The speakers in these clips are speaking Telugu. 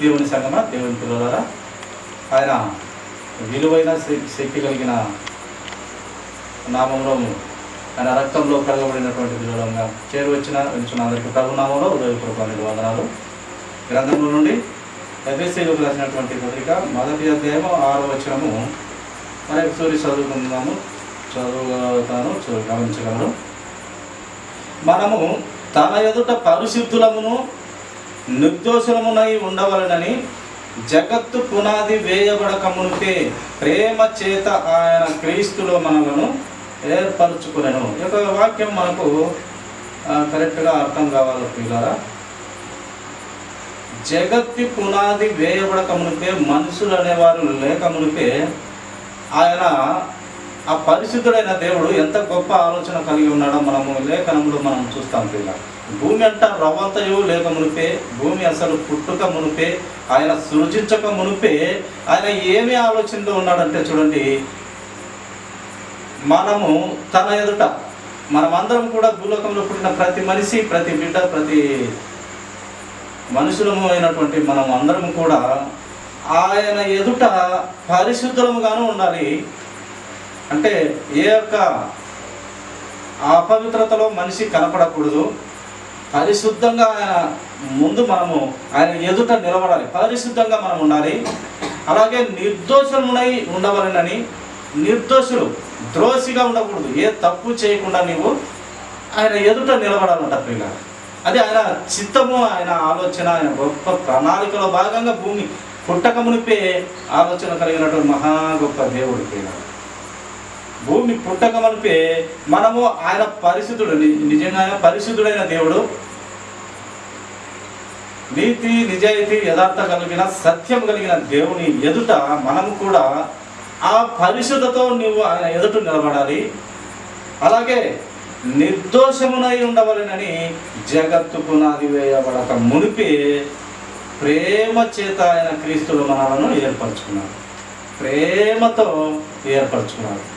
దేవుని సంగమ? దేవుని పిల్లలారా? ఆయన విలువైన శక్తి కలిగిన నామంలో ఆయన రక్తంలో కలగబడినటువంటి విలువలంగా చేరువచ్చిన వచ్చిన అందరికీ ప్రభునామంలో నామంలో వందనాలు. గ్రంథంలో నుండి ఎఫ్ఎస్సీలకు రాసినటువంటి పత్రిక మొదటి అధ్యాయము ఆరో వచనము. మరి సూర్య చదువుకుందాము. చదువుతాను గమనించగలరు. మనము తన ఎదుట పరిశుద్ధులమును నిర్దోషులమునై ఉండవలనని జగత్తు పునాది వేయబడక మునిపే ప్రేమ చేత ఆయన క్రీస్తులో మనలను ఏర్పరచుకునేను. ఈ యొక్క వాక్యం మనకు కరెక్ట్గా అర్థం కావాలి పిల్లరా. జగత్తి పునాది వేయబడక మునిపే మనుషులు అనేవారు లేక మునిపే ఆయన ఆ పరిశుద్ధుడైన దేవుడు ఎంత గొప్ప ఆలోచన కలిగి ఉన్నాడో మనము లేఖనంలో మనం చూస్తాం పిల్ల. భూమి అంట రవ్వంతయు లేక మునిపే భూమి అసలు పుట్టుక మునిపే ఆయన సృజించక మునిపే ఆయన ఏమి ఆలోచనలో ఉన్నాడంటే చూడండి మనము తన ఎదుట మనమందరం కూడా భూలోకంలో పుట్టిన ప్రతి మనిషి ప్రతి బిడ్డ ప్రతి మనుషులము అయినటువంటి మనం అందరం కూడా ఆయన ఎదుట పరిశుద్ధముగాను ఉండాలి. అంటే ఏ యొక్క అపవిత్రతలో మనిషి కనపడకూడదు పరిశుద్ధంగా ఆయన ముందు మనము ఆయన ఎదుట నిలబడాలి. పరిశుద్ధంగా మనం ఉండాలి. అలాగే నిర్దోషమునై ఉండవలనని నిర్దోషులు ద్రోషిగా ఉండకూడదు. ఏ తప్పు చేయకుండా నీవు ఆయన ఎదుట నిలబడాలంట పిల్ల అది ఆయన చిత్తము ఆయన ఆలోచన ఆయన గొప్ప ప్రణాళికలో భాగంగా భూమి పుట్టక మునిపే ఆలోచన కలిగినటువంటి మహా గొప్ప దేవుడు పిల్లలు. భూమి పుట్టకమనిపే మనము ఆయన పరిశుద్ధుడు నిజంగా ఆయన పరిశుద్ధుడైన దేవుడు. నీతి నిజాయితీ యథార్థ కలిగిన సత్యం కలిగిన దేవుని ఎదుట మనము కూడా ఆ పరిశుద్ధతో నువ్వు ఆయన ఎదుట నిలబడాలి. అలాగే నిర్దోషమునై ఉండవలెనని జగత్తు పునాది వేయబడక మునిపి ప్రేమ చేత ఆయన క్రీస్తులు మనలను ఏర్పరచుకున్నాడు. ప్రేమతో ఏర్పరచుకున్నాడు.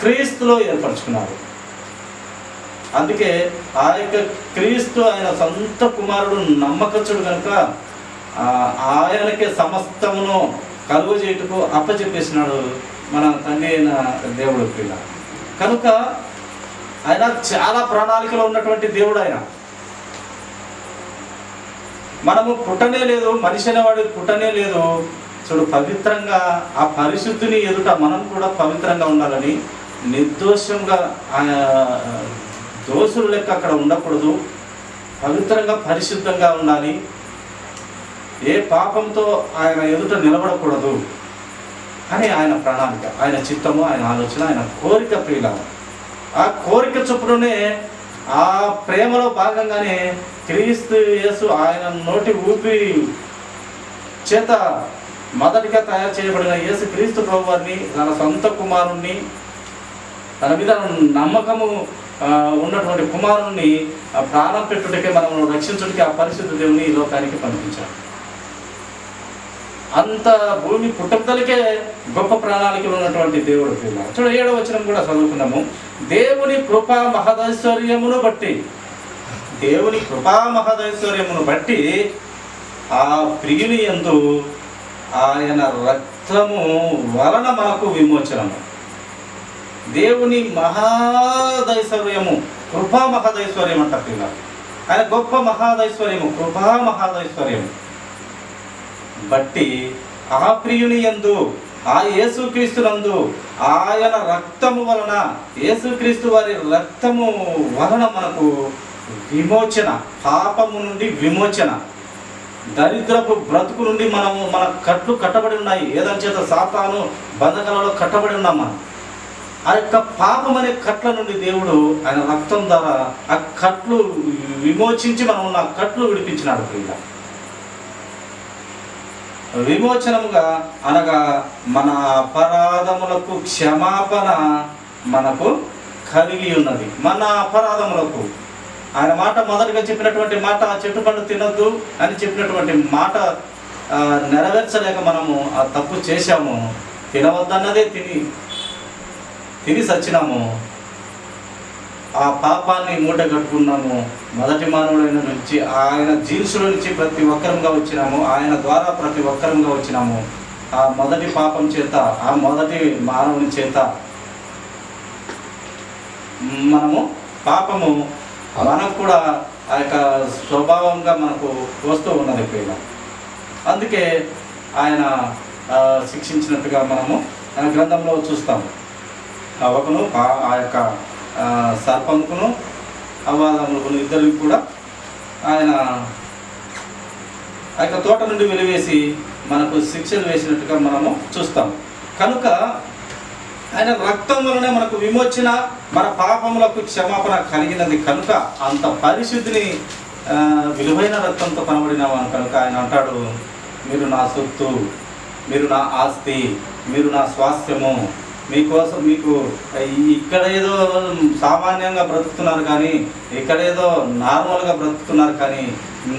క్రీస్తులో ఏర్పరచుకున్నాడు అందుకే ఆ యొక్క క్రీస్తు ఆయన సొంత కుమారుడు నమ్మకచ్చుడు కనుక ఆ, ఆయనకే సమస్తమును కలుగు చేయుటకు అప్పచెప్పేసినాడు మన తండ్రి అయిన దేవుడు పిల్ల. కనుక ఆయన చాలా ప్రణాళికలో ఉన్నటువంటి దేవుడు ఆయన. మనము పుట్టనే లేదు మనిషి అనేవాడు పుట్టనే లేదు. చూడు పవిత్రంగా ఆ పరిశుద్ధిని ఎదుట మనం కూడా పవిత్రంగా ఉండాలని నిర్దోషంగా దోషులు లెక్క అక్కడ ఉండకూడదు. పవిత్రంగా పరిశుద్ధంగా ఉండాలి. ఏ పాపంతో ఆయన ఎదుట నిలబడకూడదు అని ఆయన ప్రణాళిక ఆయన చిత్తము ఆయన ఆలోచన ఆయన కోరిక ప్రియుల ఆ కోరిక చొప్పునే ఆ ప్రేమలో భాగంగానే క్రీస్తు యేసు ఆయన నోటి ఊపి చేత మొదటిగా తయారు చేయబడిన యేసు క్రీస్తు ప్రభువారిని తన సొంత కుమారుణ్ణి తన మీద నమ్మకము ఉన్నటువంటి కుమారుణ్ణి ప్రాణం పెట్టుటకే మనం రక్షించుటకి ఆ పరిశుద్ధ దేవుని ఈ లోకానికి పంపించాడు అంత భూమి పుట్టుకలకే గొప్ప ప్రాణాలకి ఉన్నటువంటి దేవుడు పిల్ల. చూడ ఏడో వచనం కూడా చదువుకున్నాము దేవుని కృపా మహదైశ్వర్యమును బట్టి దేవుని కృపా మహదైశ్వర్యమును బట్టి ఆ ప్రియుని యందు ఆయన రక్తము వలన మనకు విమోచనము. దేవుని మహాదైశ్వర్యము కృపా మహాదైశ్వర్యం అంటారు పిల్ల ఆయన గొప్ప మహాదైశ్వర్యము కృపా మహాదైశ్వర్యము. బట్టి ఆ ప్రియుని యందు ఆ యేసుక్రీస్తునందు ఆయన రక్తము వలన యేసుక్రీస్తు వారి రక్తము వలన మనకు విమోచన పాపము నుండి విమోచన. దరిద్రపు బ్రతుకు నుండి మనము మన కట్లు కట్టబడి ఉన్నాయి. ఏదని చేత సాతాను బంధకాలలో కట్టబడి ఉన్నాం మనం. ఆ యొక్క పాపం అనే కట్ల నుండి దేవుడు ఆయన రక్తం ద్వారా ఆ కట్లు విమోచించి మనం ఉన్న కట్లు విడిపించినాడు ప్రియ విమోచనముగా అనగా మన అపరాధములకు క్షమాపణ మనకు కలిగి ఉన్నది. మన అపరాధములకు. ఆయన మాట మొదటగా చెప్పినటువంటి మాట ఆ చెట్టు పండు తినొద్దు అని చెప్పినటువంటి మాట నెరవేర్చలేక మనము ఆ తప్పు చేశాము. తినవద్దన్నదే తిని తిని సచ్చినాము. ఆ పాపాన్ని మూట కట్టుకున్నాము. మొదటి మానవుడైన నుంచి ఆయన జీన్సుల నుంచి ప్రతి ఒక్కరంగా వచ్చినాము. ఆయన ద్వారా ప్రతి ఒక్కరంగా వచ్చినాము. ఆ మొదటి పాపం చేత ఆ మొదటి మానవుని చేత మనము పాపము మనకు కూడా ఆ యొక్క స్వభావంగా మనకు వస్తూ ఉన్నది పైన అందుకే ఆయన శిక్షించినట్టుగా మనము ఆయన గ్రంథంలో చూస్తాము. అవకును ఆ- ఆ యొక్క సర్పంకును సర్పముకును అవాదములకును ఇద్దరికి కూడా ఆయన ఆ యొక్క తోట నుండి వెలివేసి మనకు శిక్షలు వేసినట్టుగా మనము చూస్తాం. కనుక ఆయన రక్తం వలనే మనకు విమోచన మన పాపములకు క్షమాపణ కలిగినది. కనుక అంత పరిశుద్ధిని విలువైన రక్తంతో కనబడినామని కనుక ఆయన అంటాడు మీరు నా సొత్తు మీరు నా ఆస్తి మీరు నా స్వాస్థ్యము మీకోసం మీకు ఇక్కడ ఏదో సామాన్యంగా బ్రతుకుతున్నారు కానీ ఇక్కడ ఏదో నార్మల్గా బ్రతుకుతున్నారు కానీ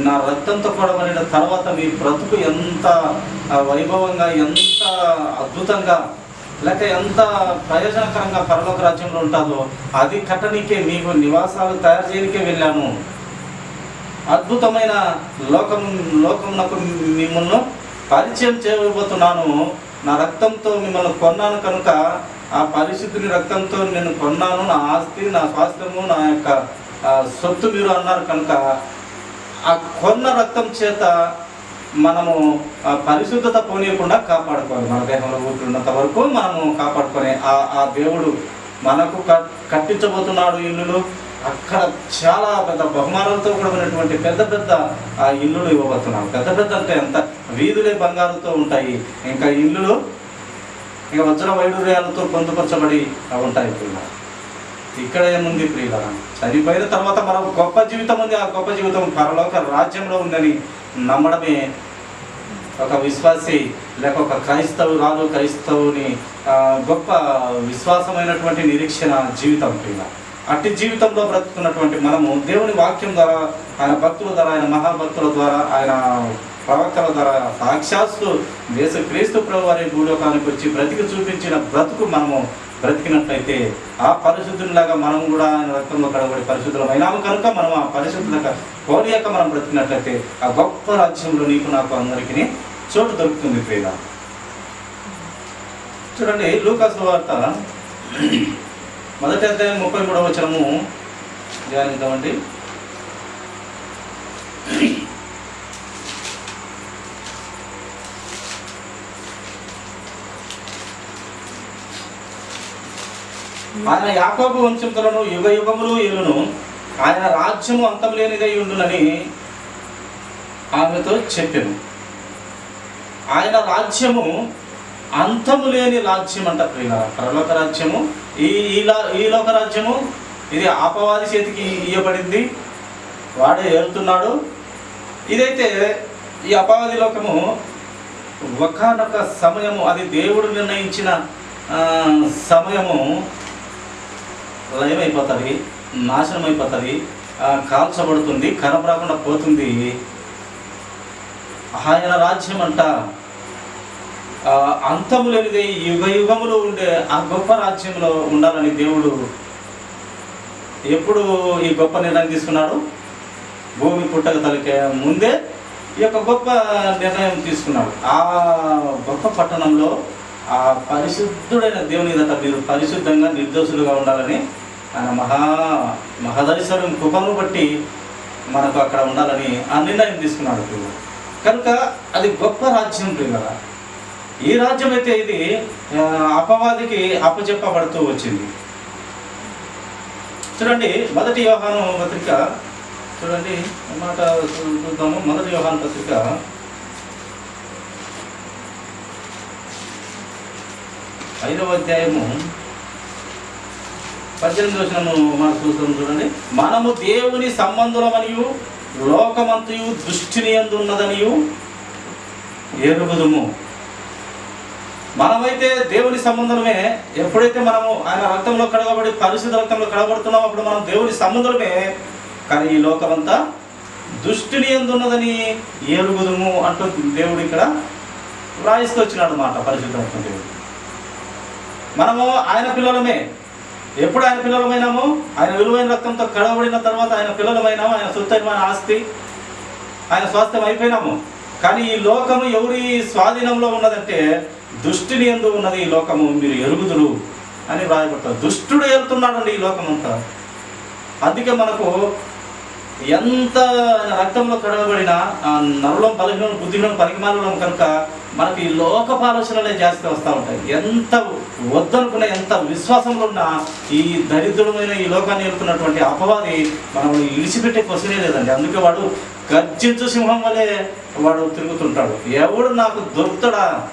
నా రక్తంతో కూడబడిన తర్వాత మీ బ్రతుకు ఎంత వైభవంగా ఎంత అద్భుతంగా లేక ఎంత ప్రయోజనకరంగా పరలోక రాజ్యంలో ఉంటుందో అది కట్టనికే మీకు నివాసాలు తయారు చేయనికే వెళ్ళాను. అద్భుతమైన లోకం లోకమునకు మిమ్మల్ని పరిచయం చేయబోతున్నాను. నా రక్తంతో మిమ్మల్ని కొన్నాను కనుక ఆ పరిశుద్ధుని రక్తంతో నేను కొన్నాను. నా ఆస్తి నా స్వాస్థ్యము నా యొక్క సొత్తు మీరు అన్నారు కనుక ఆ కొన్న రక్తం చేత మనము ఆ పరిశుద్ధత పోనీయకుండా కాపాడుకోవాలి. మన దేహంలో ఊపిరినంత వరకు మనము కాపాడుకొని ఆ ఆ దేవుడు మనకు కట్- కట్టించబోతున్నాడు ఇల్లులు. అక్కడ చాలా పెద్ద బహుమానాలతో కూడినటువంటి పెద్ద పెద్ద ఆ ఇల్లులు ఇవ్వబోతున్నాం పెద్ద పెద్ద అంటే ఎంత? వీధులే బంగారుతో ఉంటాయి. ఇంకా ఇల్లులు ఇంకా వజ్ర వైడూర్యాలతో పొందుపరచబడి ఉంటాయి ప్రియుల ఇక్కడ ఏముంది ప్రియుల చనిపోయిన తర్వాత మనం గొప్ప జీవితం ఉంది. ఆ గొప్ప జీవితం పరలోక రాజ్యంలో ఉందని నమ్మడమే ఒక విశ్వాసి లేక ఒక క్రైస్తవురాలు క్రైస్తవుని గొప్ప విశ్వాసమైనటువంటి నిరీక్షణ జీవితం ప్రియుల అట్టి జీవితంలో బ్రతుకున్నటువంటి మనము దేవుని వాక్యం ద్వారా ఆయన భక్తుల ద్వారా ఆయన మహాభక్తుల ద్వారా ఆయన ప్రవక్తల ద్వారా సాక్షాత్తు దేశ క్రీస్తు ప్రభు వారి భూలోకానికి వచ్చి బ్రతికి చూపించిన బ్రతుకు మనము బ్రతికినట్లయితే ఆ పరిశుద్ధునిలాగా మనం కూడా ఆయన రక్తంలో కడబడి పరిశుద్ధులమైనాము కనుక మనం ఆ పరిశుద్ధత కోరియాక మనం బ్రతికినట్లయితే ఆ గొప్ప రాజ్యంలో నీకు నాకు అందరికీ చోటు దొరుకుతుంది ప్రియ చూడండి లూకాసు వార్త. మొదటి అధ్యాయం ముప్పై మూడవ వచనము. ధ్యానిద్దామండి. ఆయన యాకోబు వంశంతులను యుగ యుగములు ఏలును ఆయన రాజ్యము అంతం లేనిదై ఉండునని ఆమెతో చెప్పాను. ఆయన రాజ్యము అంతము లేని రాజ్యం అంట ప్రియుల. పరలోక రాజ్యము ఈ ఈ లా- లోక రాజ్యము ఇది ఆపవాది చేతికి ఇవ్వబడింది వాడే ఏలుతున్నాడు. ఇదైతే ఈ అపవాది లోకము ఒకనొక సమయము అది దేవుడు నిర్ణయించిన సమయము లయమైపోతుంది నాశనం అయిపోతుంది కాల్చబడుతుంది కనపడకుండా పోతుంది. ఆయన రాజ్యం అంట అంతము లేనిది యుగ యుగములో ఉండే ఆ గొప్ప రాజ్యంలో ఉండాలని దేవుడు ఎప్పుడు ఈ గొప్ప నిర్ణయం తీసుకున్నాడు. భూమి పుట్టక తలకే ముందే ఈ యొక్క గొప్ప నిర్ణయం తీసుకున్నాడు. ఆ గొప్ప పట్టణంలో ఆ పరిశుద్ధుడైన దేవుని దట మీరు పరిశుద్ధంగా నిర్దోషులుగా ఉండాలని ఆయన మహా మహదైశ్వర్యం కృపను బట్టి మనకు అక్కడ ఉండాలని ఆ నిర్ణయం తీసుకున్నాడు కనుక అది గొప్ప రాజ్యం ప్రియుల ఈ రాజ్యం అయితే ఇది అపవాదికి అప్పచెప్పబడుతూ వచ్చింది. చూడండి మొదటి వ్యవహారం పత్రిక చూడండి మాట చూద్దాము. మొదటి వ్యవహారం పత్రిక. ఐదవ అధ్యాయము పద్దెనిమిది వచనము మనం చూస్తాం చూడండి. మనము దేవుని సంబంధులమనియు లోకమంతయు దృష్టిని ఉన్నదనియు ఎరుగుదుము. మనమైతే దేవుని సంబంధమే ఎప్పుడైతే మనము ఆయన రక్తంలో కడగబడి పరిశుద్ధ రక్తంలో కడగబడుతున్నామో అప్పుడు మనం దేవుని సంబంధమే కానీ ఈ లోకమంతా దుష్టిని ఎందున్నదని ఏలుగుదము అంటూ దేవుడు ఇక్కడ రాయిస్తూ వచ్చినాడు మాట పరిశుద్ధ రక్తం దేవుడు. మనము ఆయన పిల్లలమే. ఎప్పుడు ఆయన పిల్లలమైనాము? ఆయన విలువైన రక్తంతో కడబడిన తర్వాత ఆయన పిల్లలమైనాము. ఆయన సొత్తైన ఆస్తి ఆయన స్వాస్థ్యం అయిపోయినాము. కానీ ఈ లోకము ఎవరి స్వాధీనంలో ఉన్నదంటే దుష్టిని ఎందు ఉన్నది ఈ లోకము మీరు ఎరుగుదురు అని వ్రాయబడతారు. దుష్టుడు వెళ్తున్నాడండి ఈ లోకం అంతా అందుకే మనకు ఎంత రక్తంలో కడగబడిన ఆ నరులం బలహీనం బుద్ధిహీనం కనుక మనకి ఈ లోకపు ఆలోచనలే జాస్తి వస్తూ ఉంటాయి. ఎంత వద్దనుకున్న ఎంత విశ్వాసంలో ఉన్న ఈ దరిద్రమైన ఈ లోకాన్ని వెళ్తున్నటువంటి అపవాది మనం ఇడిచిపెట్టే క్వశ్చనే లేదండి. అందుకే వాడు గర్జించు సింహం వలె వాడు తిరుగుతుంటాడు. ఎవడు నాకు దొరుకుతాడా?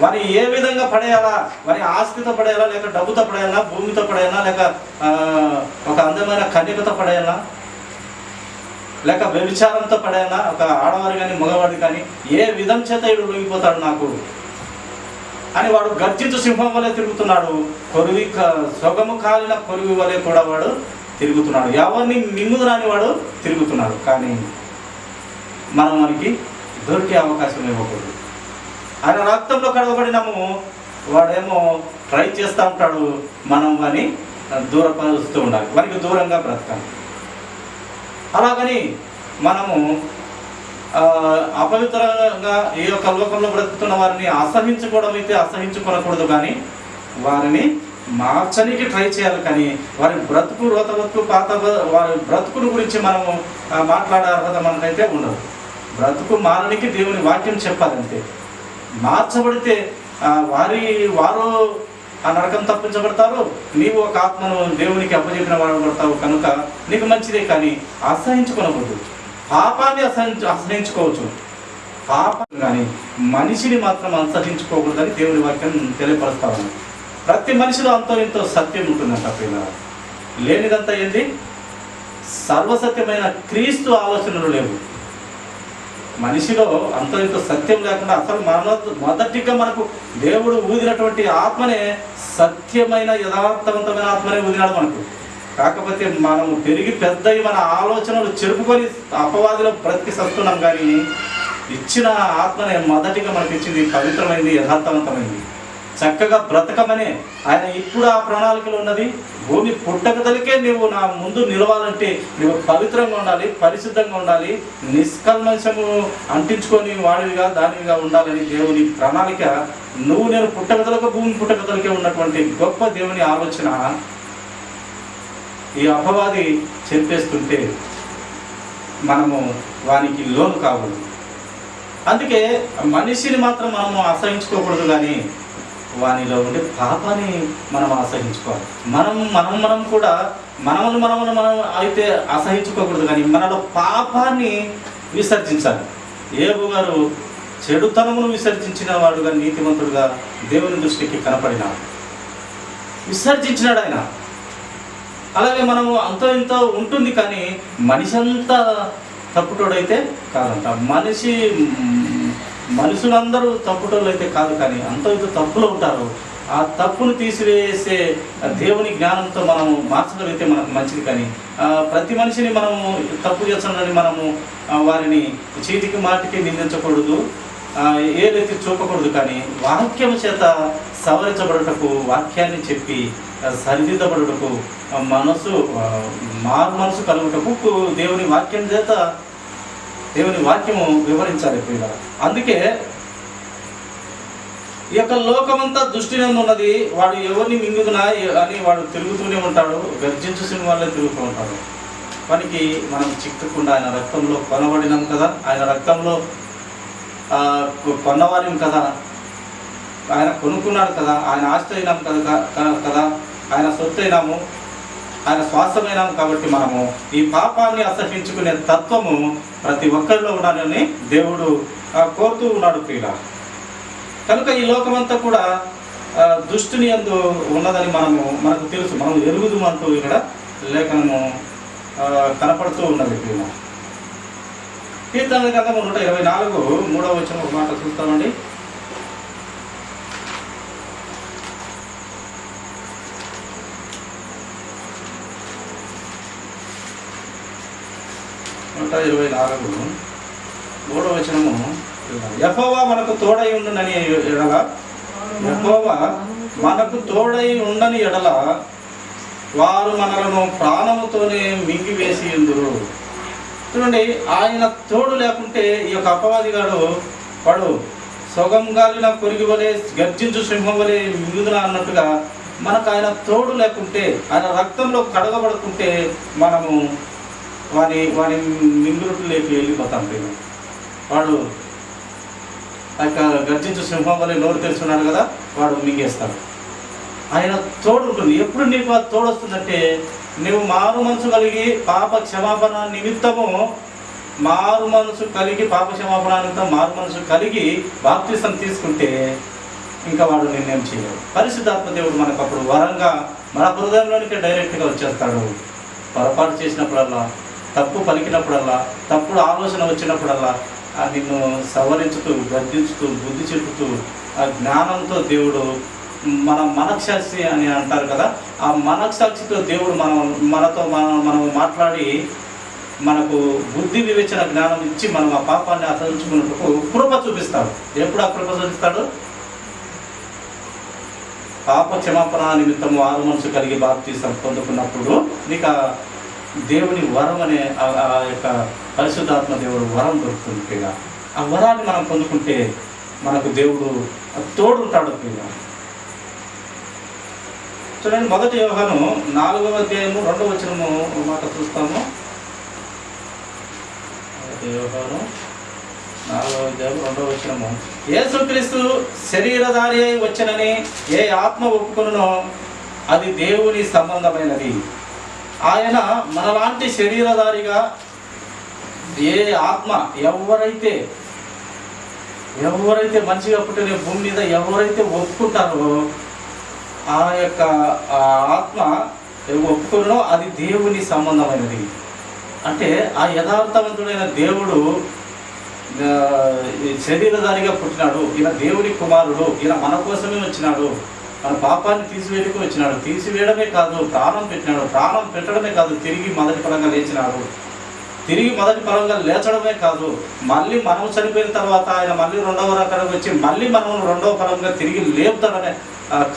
మరి ఏ విధంగా పడేయాలా? మరి ఆస్తితో పడేయాలా? లేక డబ్బుతో పడేయాలా? భూమితో పడేయాలా? లేక ఒక అందమైన కన్యకతో పడేయాలా? లేక వ్యభిచారంతో పడేయాలా? ఒక ఆడవారి కానీ మగవాడు కానీ ఏ విధం చేత ఇడు లొంగిపోతాడు నాకు? అని వాడు గర్జించు సింహం వలె తిరుగుతున్నాడు. కొరివి క- సొగము కాలిన కొరివి వలె కూడా వాడు తిరుగుతున్నాడు. ఎవరిని మింగుదు రాని వాడు తిరుగుతున్నాడు. కానీ మనం మనకి దొరికే అవకాశం ఇవ్వకూడదు. ఆయన రక్తంలో కడగబడినాము వాడేమో ట్రై చేస్తూ ఉంటాడు మనం అని దూరపరుస్తూ ఉండాలి. వారికి దూరంగా బ్రతకాలి. అలాగని మనము అపవిత్రంగా ఈ యొక్క లోకంలో బ్రతుకుతున్న వారిని అసహించుకోవడం అయితే అసహించుకోనకూడదు కానీ వారిని మార్చనికి ట్రై చేయాలి కానీ వారి బ్రతుకు రోత బతుకు పాత వారి బ్రతుకుని గురించి మనము మాట్లాడే అర్హత మనకైతే ఉండదు. బ్రతుకు మారడానికి దేవుని వాక్యం చెప్పాలంతే మార్చబడితే వారి వారు ఆ నరకం తప్పించబడతారు. నీవు ఒక ఆత్మను దేవునికి అప్పచెప్పిన వాడు పడతావు కనుక నీకు మంచిదే కానీ అసహించుకోనకూడదు. పాపాన్ని అసహించు అసహించుకోవచ్చు. పాపం కానీ మనిషిని మాత్రం అసహించుకోకూడదని దేవుని వాక్యం తెలియపరుస్తాను ప్రతి మనిషిలో అంతో ఎంతో సత్యం ఉంటుందంట పిల్ల లేనిదంతా ఏంటి సర్వసత్యమైన క్రీస్తు ఆలోచనలు లేవు. మనిషిలో అంత ఇంత సత్యం లేకుండా అసలు మన మొదటిగా మనకు దేవుడు ఊదినటువంటి ఆత్మనే సత్యమైన యథార్థవంతమైన ఆత్మనే ఊదినాడు మనకు. కాకపోతే మనం పెరిగి పెద్దయి మన ఆలోచనలు చెరుపుకొని అపవాదిలో బ్రతికి సస్తున్నాం కానీ ఇచ్చిన ఆత్మనే మొదటిగా మనకి ఇచ్చింది పవిత్రమైంది యథార్థవంతమైంది. చక్కగా బ్రతకమనే ఆయన ఇప్పుడు ఆ ప్రణాళికలు ఉన్నది. భూమి పుట్టకదలికే నువ్వు నా ముందు నిలవాలంటే నువ్వు పవిత్రంగా ఉండాలి పరిశుద్ధంగా ఉండాలి నిష్కల్మశము అంటించుకొని వాడివిగా దానివిగా ఉండాలని దేవుని ప్రణాళిక. నువ్వు నేను పుట్టకదలకు భూమి పుట్టకదలకే ఉన్నటువంటి గొప్ప దేవుని ఆలోచన ఈ అపవాది చెప్పేస్తుంటే మనము వానికి లోను కాకూడదు అందుకే మనిషిని మాత్రం మనము ఆశ్రయించుకోకూడదు కానీ వానిలో ఉండే పాపాన్ని మనం అసహించుకోవాలి మనం మనం మనం కూడా మనమును మనమును మనం అయితే అసహించుకోకూడదు కానీ మనలో పాపాన్ని విసర్జించాలి. ఏబు గారు చెడుతనమును విసర్జించిన వాడుగా నీతిమంతుడుగా దేవుని దృష్టికి కనపడినాడు. విసర్జించినాడు ఆయన అలాగే మనము అంతో ఇంతో ఉంటుంది కానీ మనిషి అంతా తప్పుటోడైతే కాదంట. మనిషి మనుషులందరూ తప్పుటోళ్ళు అయితే కాదు కానీ అంత ఇంత తప్పులు ఉంటారు. ఆ తప్పును తీసివేసే దేవుని జ్ఞానంతో మనము మార్చగలిగితే మనకు మంచిది కానీ ప్రతి మనిషిని మనము తప్పు చేస్తున్నాడని మనము వారిని చీటికి మాటికి నిందించకూడదు ఏదైతే చూపకూడదు కానీ వాక్యం చేత సవరించబడుటకు వాక్యాన్ని చెప్పి ఆ, సరిదిద్దబడుటకు మనసు మారు మనసు కలుగుటకు దేవుని వాక్యం చేత దేవుని వాక్యము వివరించాలి ప్రియుల అందుకే ఈ యొక్క లోకమంతా దృష్టి ఉన్నది వాడు ఎవరిని మింగుతున్నా అని వాడు తిరుగుతూనే ఉంటాడు గర్జించు సినిమాలే తిరుగుతూ ఉంటాడు. వానికి మనం చిక్కకుండా ఆయన రక్తంలో కొనబడినాం కదా ఆయన రక్తంలో కొన్నవారిం కదా ఆయన కొనుక్కున్నాడు కదా ఆయన ఆస్తి అయినాం కదా కదా ఆయన సొత్తు అయినాము ఆయన స్వాస్థమైనాం కాబట్టి మనము ఈ పాపాన్ని అసహించుకునే తత్వము ప్రతి ఒక్కరిలో ఉండాలని దేవుడు కోరుతూ ఉన్నాడు ప్రియుల కనుక ఈ లోకమంతా కూడా దుష్టుని ఎందు ఉన్నదని మనము మనకు తెలుసు. మనం ఎరుగుదు అంటూ ఇక్కడ లేఖనము కనపడుతూ ఉన్నది ప్రియుల కీర్తన గ్రంథము నూట ఇరవై నాలుగు మూడవ వచ్చిన ఒక మాట చూస్తామండి. నూట ఇరవై నాలుగు. మూడవ వచనము. ఎఫోవా మనకు తోడై ఉండునని ఎడల. ఎఫోవా మనకు తోడై ఉండని ఎడల వారు మనలను ప్రాణముతోనే మింగివేసి ఎందురు చూడండి ఆయన తోడు లేకుంటే ఈ యొక్క అపవాదిగాడు వాడు సొగం గాలిన కొరిగి వలె గర్జించు సింహం వలె మిగుదున అన్నట్టుగా మనకు ఆయన తోడు లేకుంటే ఆయన రక్తంలో కడగబడుకుంటే మనము వాని వాని మింగురుట్లోకి వెళ్ళిపోతాం ప్రియులు. వాడు యొక్క గర్జించు సింహం వల్ల నోరు తెలుసున్నాడు కదా వాడు మింగేస్తాడు. ఆయన తోడు ఉంటుంది ఎప్పుడు నీకు ఆ తోడు వస్తుందంటే నువ్వు మారు మనసు కలిగి పాప క్షమాపణ నిమిత్తము మారు మనసు కలిగి పాప క్షమాపణ నిమిత్తం మారు మనసు కలిగి బాప్తిసం తీసుకుంటే ఇంకా వాడు నిర్ణయం చేయడు పరిశుద్ధాత్మ దేవుడు మనకు అప్పుడు వరంగా మన హృదయంలోనికి డైరెక్ట్గా వచ్చేస్తాడు. పొరపాటు చేసినప్పుడల్లా తప్పు పలికినప్పుడల్లా తప్పుడు ఆలోచన వచ్చినప్పుడల్లా నిన్ను సవరించుతూ గర్జించుతూ బుద్ధి చెప్పుతూ ఆ జ్ఞానంతో దేవుడు మన మనక్షాక్షి అని అంటారు కదా ఆ మనక్షాక్షితో దేవుడు మనం మనతో మనం మనం మాట్లాడి మనకు బుద్ధి వివేచన జ్ఞానం ఇచ్చి మనం ఆ పాపాన్ని అసహించుకున్నట్టు కృప చూపిస్తాడు. ఎప్పుడు ఆ కృప చూపిస్తాడు? పాప క్షమాపణ నిమిత్తం ఆరు మనసు కలిగి బాప్తీసం పొందుకున్నప్పుడు. నీకు ఆ దేవుని వరం అనే ఆ- యొక్క పరిశుద్ధాత్మ దేవుడు వరం దొరుకుతుంది ప్రియ. ఆ వరాన్ని మనం పొందుకుంటే మనకు దేవుడు తోడుంటాడు ప్రియ. చూడండి మొదటి వ్యవహారం నాలుగవ అధ్యాయము రెండవ వచనము మాట చూస్తాము. మొదటి వ్యవహారం నాలుగవ అధ్యాయం రెండవ వచనము. యేసుక్రీస్తు శరీరధారి అయి ఏ ఆత్మ ఒప్పుకొనునో అది దేవుని సంబంధమైనది. ఆయన మనలాంటి శరీరధారిగా ఏ ఆత్మ ఎవరైతే ఎవరైతే మంచిగా పుట్టిన భూమి మీద ఎవరైతే ఒప్పుకుంటారో ఆ యొక్క ఆత్మ ఒప్పుకున్నో అది దేవుని సంబంధమైనది. అంటే ఆ యథార్థవంతుడైన దేవుడు శరీరధారిగా పుట్టినాడు. ఈయన దేవుని కుమారుడు. ఈయన మన కోసమే వచ్చినాడు. మన పాపాన్ని తీసివేయటకు వచ్చినాడు. తీసివేయడమే కాదు ప్రాణం పెట్టినాడు. ప్రాణం పెట్టడమే కాదు తిరిగి మొదటి పరంగా లేచినాడు. తిరిగి మొదటి పరంగా లేచడమే కాదు మళ్ళీ మనం చనిపోయిన తర్వాత ఆయన మళ్ళీ రెండవ రకానికి వచ్చి మళ్ళీ మనం రెండవ పరంగా తిరిగి లేపుతాడనే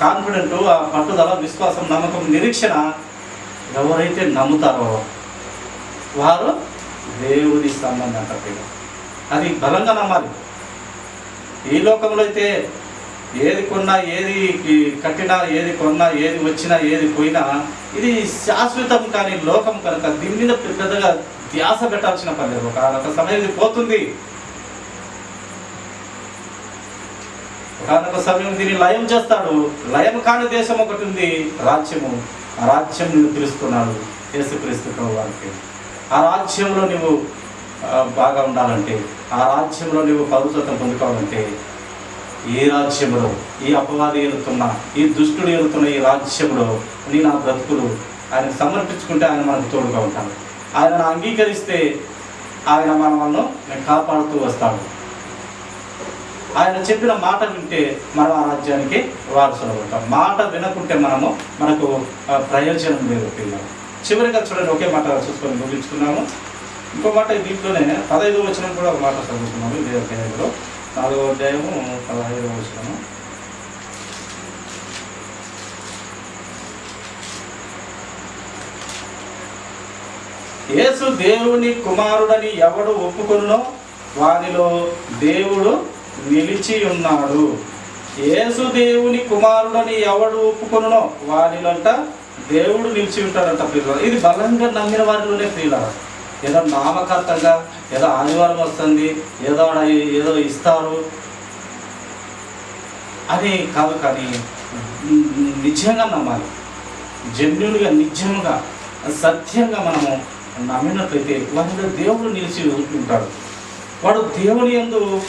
కాన్ఫిడెంట్ ఆ పట్టుదల విశ్వాసం నమ్మకం నిరీక్షణ ఎవరైతే నమ్ముతారో వారు దేవుని సంబంధం అంటారు అది బలంగా నమ్మాలి. ఈ లోకంలో అయితే ఏది కొన్నా ఏది కట్టినా ఏది కొన్నా ఏది వచ్చినా ఏది పోయినా ఇది శాశ్వతం కాని లోకం కనుక దీని మీద పెద్దగా ధ్యాస పెట్టాల్సిన పని లేదు. ఒక సమయం ఇది పోతుంది. ఒకనొక సమయం దీన్ని లయం చేస్తాడు. లయం కాని దేశం ఒకటి ఉంది రాజ్యము. ఆ రాజ్యం నువ్వు తెలుసుకున్నాడు యేసుక్రీస్తు వారికి ఆ రాజ్యంలో నువ్వు బాగా ఉండాలంటే ఆ రాజ్యంలో నువ్వు పవిత్రత పొందుకోవాలంటే ఈ రాజ్యంలో ఈ అపవాది ఏలుతున్న ఈ దుష్టుడు ఏలుతున్న ఈ రాజ్యంలో నీ నా బ్రతుకులు ఆయన సమర్పించుకుంటే ఆయన మనకు తోడుగా ఉంటాడు. ఆయన అంగీకరిస్తే ఆయన మనల్ని కాపాడుతూ వస్తాడు. ఆయన చెప్పిన మాట వింటే మనం ఆ రాజ్యానికి వారసులు అవుతాం. మాట వినకుంటే మనము మనకు ప్రయోజనం లేదు పిల్లలు. చివరిగా చూడండి ఒకే మాట చూసుకొని ముగించుకున్నాము ఇంకో మాట దీంట్లోనే పదహైదు వచ్చిన కూడా ఒక మాట చదువుకున్నాము ఇదే అధ్యాయంలో. నాలుగో అధ్యాయము పదహైదు వచనము. యేసు దేవుని కుమారుడని ఎవడు ఒప్పుకొనునో వారిలో దేవుడు నిలిచి ఉన్నాడు. యేసు దేవుని కుమారుడని ఎవడు ఒప్పుకొనునో వారిలంట దేవుడు నిలిచి ఉంటాడంట ప్రియుల ఇది బలంగా నమ్మిన వారిలోనే ప్రియుల ఏదో నామకార్థంగా ఏదో ఆదివారం వస్తుంది ఏదో ఏదో ఇస్తారు. అని కాదు కానీ నిజంగా నమ్మాలి. జన్యులుగా నిజంగా సత్యంగా మనము నమ్మినట్లయితే వారిలో దేవుడు నిలిచి ఉంటాడు. వాడు దేవుని ఎందు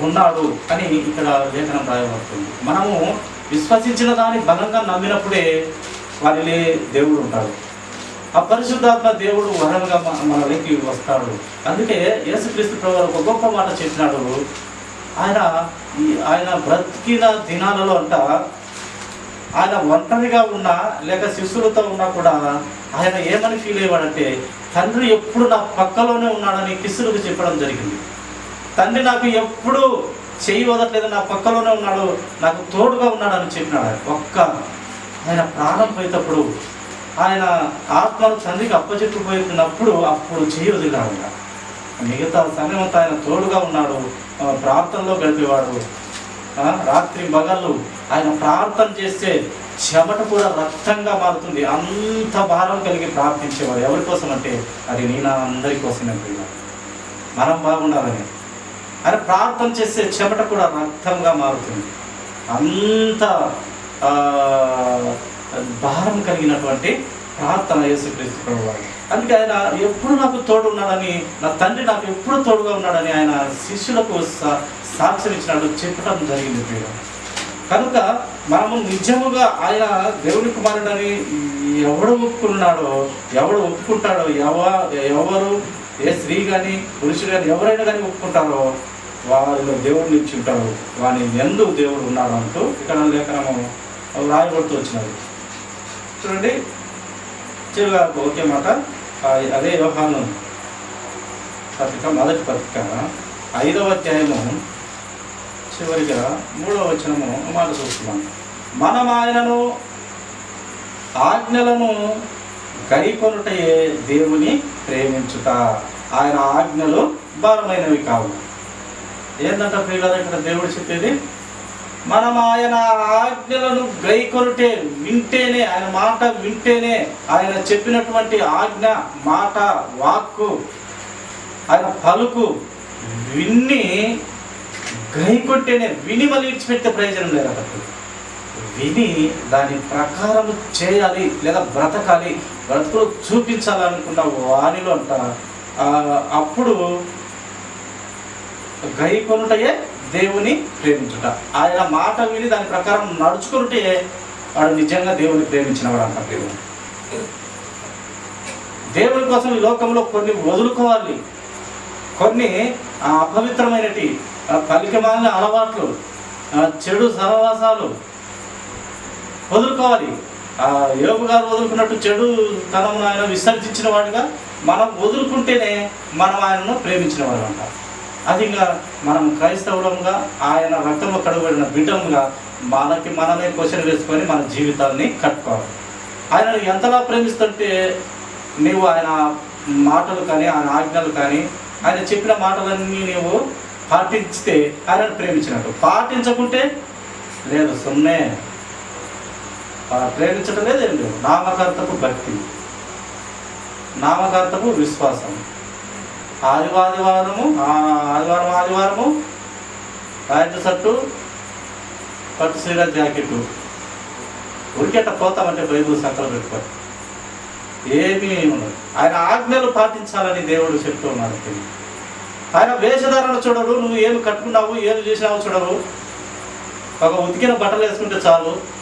ఉన్నాడు అని ఇక్కడ లేఖనం రాయబడుతుంది. మనము విశ్వసించిన దాన్ని బలంగా నమ్మినప్పుడే వారిలే దేవుడు ఉంటాడు. ఆ పరిశుద్ధాత్మ దేవుడు వరంగా మన- మనలోకి వస్తాడు. అందుకే యేసుక్రీస్తు ప్రభు ఒక గొప్ప మాట చెప్పినాడు. ఆయన ఈ ఆయన బ్రతికిన దినాలలో అంట ఆయన ఒంటరిగా ఉన్నా లేక శిష్యులతో ఉన్నా కూడా ఆయన ఏమని ఫీల్ అయ్యాడంటే తండ్రి ఎప్పుడు నా పక్కలోనే ఉన్నాడని కిస్సులకు చెప్పడం జరిగింది. తండ్రి నాకు ఎప్పుడు చెయ్యి వదట్లేదు నా పక్కలోనే ఉన్నాడు నాకు తోడుగా ఉన్నాడని చెప్పినాడు ఒక్క ఆయన ప్రాణం పోయేటప్పుడు ఆయన ఆత్మను తండ్రికి అప్పచెప్పిపోయినప్పుడు అప్పుడు చేయొదిలాడు మిగతా సమయం అంతా ఆయన తోడుగా ఉన్నాడు. ప్రార్థనలో గడిపేవాడు. రాత్రి మగళ్ళు ఆయన ప్రార్థన చేస్తే చెమట కూడా రక్తంగా మారుతుంది. అంత భారం కలిగి ప్రార్థించేవాడు. ఎవరి కోసం అంటే అది నేను అందరి కోసమే ప్రియుల. మనం బాగుండాలని. ఆయన ప్రార్థన చేస్తే చెమట కూడా రక్తంగా మారుతుంది. అంత భారం కలిగినటువంటి ప్రార్థన యేసుక్రీస్తు ప్రభు వారు. అందుకే ఆయన ఎప్పుడు నాకు తోడు ఉన్నాడని నా తండ్రి నాకు ఎప్పుడు తోడుగా ఉన్నాడని ఆయన శిష్యులకు సా- సాక్ష్యం ఇచ్చినట్టు చెప్పడం జరిగింది ప్రియుల. కనుక మనము నిజముగా ఆయన దేవుని కుమారుడని ఎవడు ఒప్పుకున్నాడో ఎవడు ఒప్పుకుంటాడో ఎవ ఎవరు ఏ స్త్రీ కానీ పురుషుడు కానీ ఎవరైనా కానీ ఒప్పుకుంటారో వారిలో దేవుడు నిలిచి ఉంటాడు వాని ఎందు దేవుడు ఉన్నాడు అంటూ ఇక్కడ లేఖనము రాయబడుతూ వచ్చినారు చూడండి. గారు ఓకే మాట అదే వ్యవహారం పత్రిక మొదటి పత్రిక. ఐదవ అధ్యాయము చివరిగా మూడవ వచనము మాట చూస్తున్నాం. మనం ఆయనను ఆజ్ఞలను గైకొనుటయే దేవుని ప్రేమించుట. ఆయన ఆజ్ఞలు భారమైనవి కావు. ఏంటంట ప్రియులారా ఇక్కడ దేవుడు చెప్పేది? మనం ఆయన ఆజ్ఞలను గైకొనుటే వింటేనే ఆయన మాట వింటేనే ఆయన చెప్పినటువంటి ఆజ్ఞ మాట వాక్కు ఆయన పలుకు విన్ని గైకొట్టేనే విని మళ్ళీ విడిచిపెట్టే ప్రయోజనం లేదు అక్కడ. విని దాని ప్రకారం చేయాలి లేదా బ్రతకాలి బ్రతుకులు చూపించాలనుకున్న వానిలో అంట అప్పుడు గై కొనుటయే దేవుని ప్రేమించుట. ఆయన మాట విని దాని ప్రకారం నడుచుకుంటే వాడు నిజంగా దేవుని ప్రేమించినవాడు అంట దేవుడు. దేవుని కోసం ఈ లోకంలో కొన్ని వదులుకోవాలి. కొన్ని అపవిత్రమైనటి ఆ, పలికిమాలిన అలవాట్లు చెడు సహవాసాలు వదులుకోవాలి. ఆ యోగు గారు వదులుకున్నట్టు చెడు తనము ఆయన విసర్జించిన వాడుగా మనం వదులుకుంటేనే మనం ఆయనను ప్రేమించిన వాడు అంటారు. అది ఇంకా మనం క్రైస్తవులంగా ఆయన రక్తంలో కడుగుబడిన బిడ్డముగా మనకి మనమే క్వశ్చన్ వేసుకొని మన జీవితాన్ని కట్టుకోవాలి. ఆయన ఎంతలా ప్రేమిస్తుంటే నీవు ఆయన మాటలు కానీ ఆయన ఆజ్ఞలు కానీ ఆయన చెప్పిన మాటలన్నీ నీవు పాటించితే ఆయన ప్రేమించినట్టు. పాటించకుంటే లేదు సున్నే ప్రేమించడం లేదండి. ఏం నామకర్తకు భక్తి. నామకర్తకు విశ్వాసం. ఆదివాదివారము ఆదివారం ఆదివారము ప్యాంటు షర్టు పట్టు సీర జాకెట్ ఉరికెట్ట పోతామంటే బైబుల్ సంకలం పెట్టుకోవాలి. ఏమీ ఉండదు. ఆయన ఆజ్ఞలు పాటించాలని దేవుడు చెప్తూ ఉన్నాడు ఆయన వేషధారణ చూడరు నువ్వు ఏమి కట్టుకున్నావు ఏమి చేసినావు చూడరు. ఒక ఉతికిన బట్టలు వేసుకుంటే చాలు.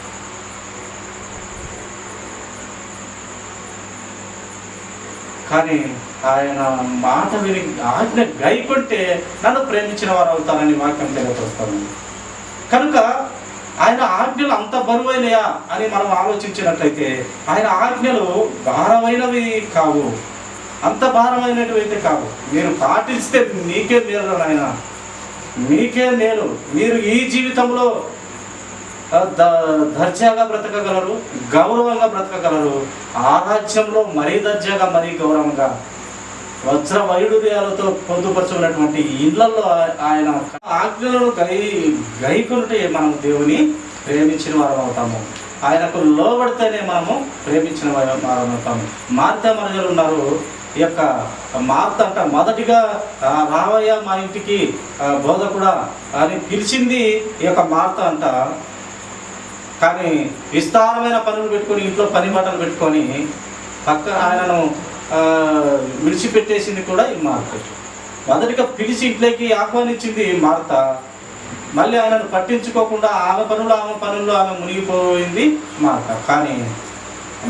కానీ ఆయన మాట విని ఆజ్ఞ గైకొంటే నన్ను ప్రేమించిన వారు అవుతానని వాక్యం తెలియపరుస్తాను కనుక ఆయన ఆజ్ఞలు అంత బరువైనయా అని మనం ఆలోచించినట్లయితే ఆయన ఆజ్ఞలు భారమైనవి కావు. అంత భారమైనవి అయితే కావు. మీరు పాటిస్తే మీకే మేలు ఆయన మీకే మేలు. మీరు ఈ జీవితంలో దర్జాగా బ్రతకగలరు గౌరవంగా బ్రతకగలరు. ఆరాధ్యంలో మరీ దర్జాగా మరీ గౌరవంగా వజ్ర వైడూర్యాలతో పొందుపరచుకున్నటువంటి ఇళ్ళలో ఆయన ఆజ్ఞలను గై గైకుంటే మనం దేవుని ప్రేమించిన వారం అవుతాము. ఆయనకు లోబడితేనే మనము ప్రేమించిన వారం అవుతాము. మార్త మనుషులు ఉన్నారు. ఈ యొక్క మార్త అంట మొదటిగా రావయ్య మా ఇంటికి బోధ బోధకుడా అని పిలిచింది ఈ యొక్క మార్త అంట. కానీ విస్తారమైన పనులు పెట్టుకొని ఇంట్లో పని మాటలు పెట్టుకొని పక్క ఆయనను విడిచిపెట్టేసింది కూడా ఈ మార్త. మొదటిగా పిలిచి ఇంట్లోకి ఆహ్వానించింది మార్త. మళ్ళీ ఆయనను పట్టించుకోకుండా ఆమె పనులు ఆమె పనుల్లో ఆమె మునిగిపోయింది మార్త. కానీ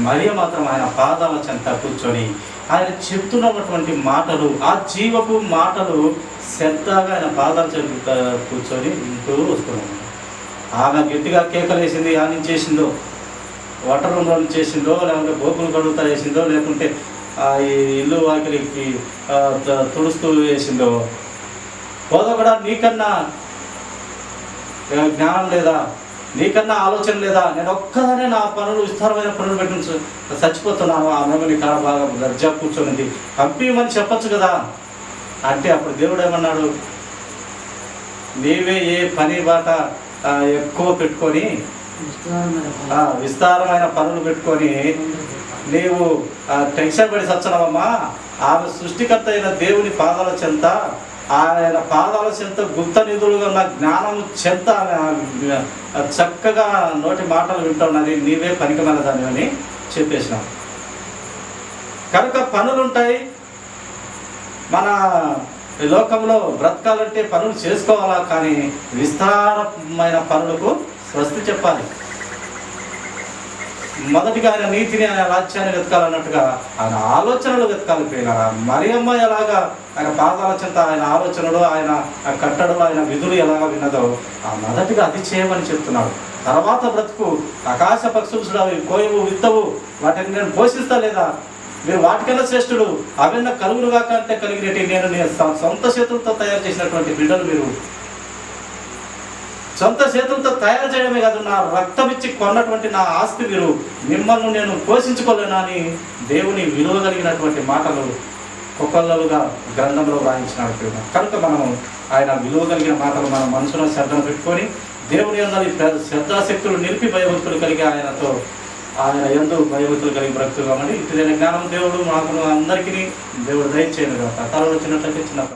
మరియ మాత్రం ఆయన పాదాల చెంత కూర్చొని ఆయన చెప్తున్నటువంటి మాటలు ఆ జీవపు మాటలు శ్రద్ధగా ఆయన పాదాల చెంత కూర్చొని వింటూ వస్తున్నాం ఆమె గట్టిగా కేకలు వేసింది ఆ నుంచి చేసిందో వాటర్ రూమ్లో నుంచి చేసిందో లేకుంటే గోకులు కడుగుతా వేసిందో లేకుంటే ఆ ఈ ఇల్లు వాకిలికి తుడుస్తూ వేసిందో. పోదో కూడా నీకన్నా జ్ఞానం లేదా? నీకన్నా ఆలోచన లేదా? నేను ఒక్కదానే నా పనులు విస్తారమైన పనులు పెట్టి చచ్చిపోతున్నాను. ఆ మేమని కాడ బాగా దర్జా కూర్చొనింది. పంపించమని చెప్పచ్చు కదా? అంటే అప్పుడు దేవుడు ఏమన్నాడు? నీవే ఏ పని బాట ఎక్కువ పెట్టుకొని విస్తారమైన పనులు పెట్టుకొని నీవు టెన్షన్ పడి సచ్చనవమ్మా. ఆమె సృష్టికర్త అయిన దేవుని పాదాల చెంత ఆయన పాదాల చెంత గుప్త నిధులుగా ఉన్న జ్ఞానము చెంత చక్కగా నోటి మాటలు వింటున్నది నీవే పనికిమైన దాని అని చెప్పేసినాం. కనుక పనులుంటాయి. మన ఈ లోకంలో బ్రతకాలంటే పనులు చేసుకోవాలా కానీ విస్తారమైన పనులకు స్వస్తి చెప్పాలి. మొదటిగా ఆయన నీతిని ఆయన రాజ్యాన్ని వెతకాలన్నట్టుగా ఆయన ఆలోచనలు వెతకాలి మరియమ్మ ఎలాగా ఆయన పాదాల చెంత ఆయన ఆలోచనలు ఆయన కట్టడలు ఆయన విధులు ఎలాగా విన్నదో ఆ మొదటిగా అది చేయమని చెప్తున్నాడు. తర్వాత బ్రతుకు ఆకాశ పక్షులు అవి కోయవు విత్తవు వాటిని నేను పోషిస్తా లేదా? మీరు వాటికన్నా శ్రేష్ఠుడు అవన్న కలుగులు కాక అంటే కలిగినట్టు నేను నీ సొంత చేతులతో తయారు చేసినటువంటి బిడ్డలు మీరు. సొంత చేతులతో తయారు చేయడమే కాదు నా రక్తం ఇచ్చి కొన్నటువంటి నా ఆస్తి మీరు. మిమ్మల్ని నేను పోషించుకోలేనని అని దేవుని విలువ కలిగినటువంటి మాటలు కుక్కలుగా గ్రంథంలో వ్రాయించినాడు కనుక మనం ఆయన విలువ కలిగిన మాటలు మన మనసులో శ్రద్ధను పెట్టుకొని దేవుని అందరి శ్రద్ధాశక్తులు నిలిపి భయభక్తులు కలిగి ఆయనతో ఆయన ఎంతో భయభక్తులు కలిగి బ్రతుకుతామని ఇటు జ్ఞానం దేవుడు మాకు అందరికీ దేవుడు దయచేయను కాక తరలు వచ్చినట్లయితే చిన్న